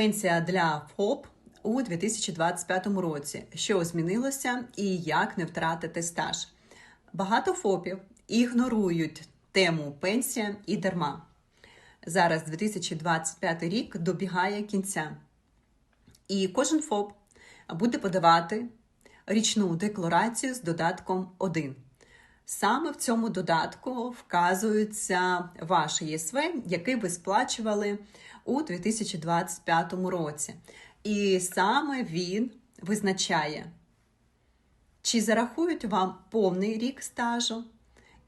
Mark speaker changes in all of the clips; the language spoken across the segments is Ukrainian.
Speaker 1: Пенсія для ФОП у 2025 році. Що змінилося і як не втратити стаж? Багато ФОПів ігнорують тему пенсія і дарма. Зараз 2025 рік добігає кінця. І кожен ФОП буде подавати річну декларацію з додатком 1. Саме в цьому додатку вказується ваш ЄСВ, який ви сплачували у 2025 році. І саме він визначає, чи зарахують вам повний рік стажу,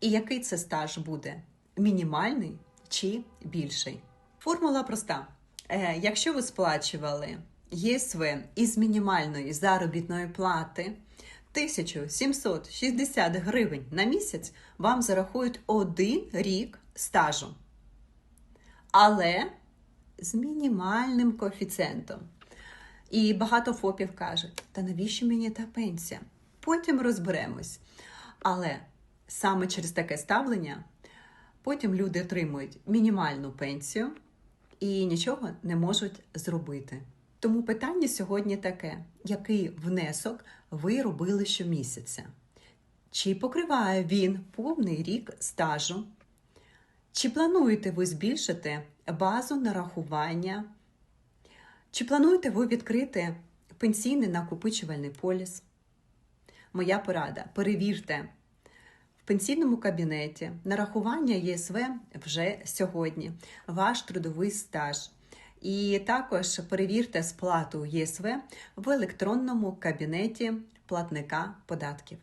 Speaker 1: і який це стаж буде мінімальний чи більший. Формула проста. Е, Якщо ви сплачували ЄСВ із мінімальної заробітної плати 1760 гривень на місяць, вам зарахують один рік стажу. Але з мінімальним коефіцієнтом. І багато ФОПів кажуть, та навіщо мені та пенсія? Потім розберемось. Але саме через таке ставлення потім люди отримують мінімальну пенсію і нічого не можуть зробити. Тому питання сьогодні таке: який внесок ви робили щомісяця? Чи покриває він повний рік стажу? Чи плануєте ви збільшити базу нарахування? Чи плануєте ви відкрити пенсійний накопичувальний поліс? Моя порада: перевірте в пенсійному кабінеті нарахування ЄСВ вже сьогодні, ваш трудовий стаж. І також перевірте сплату ЄСВ в електронному кабінеті платника податків.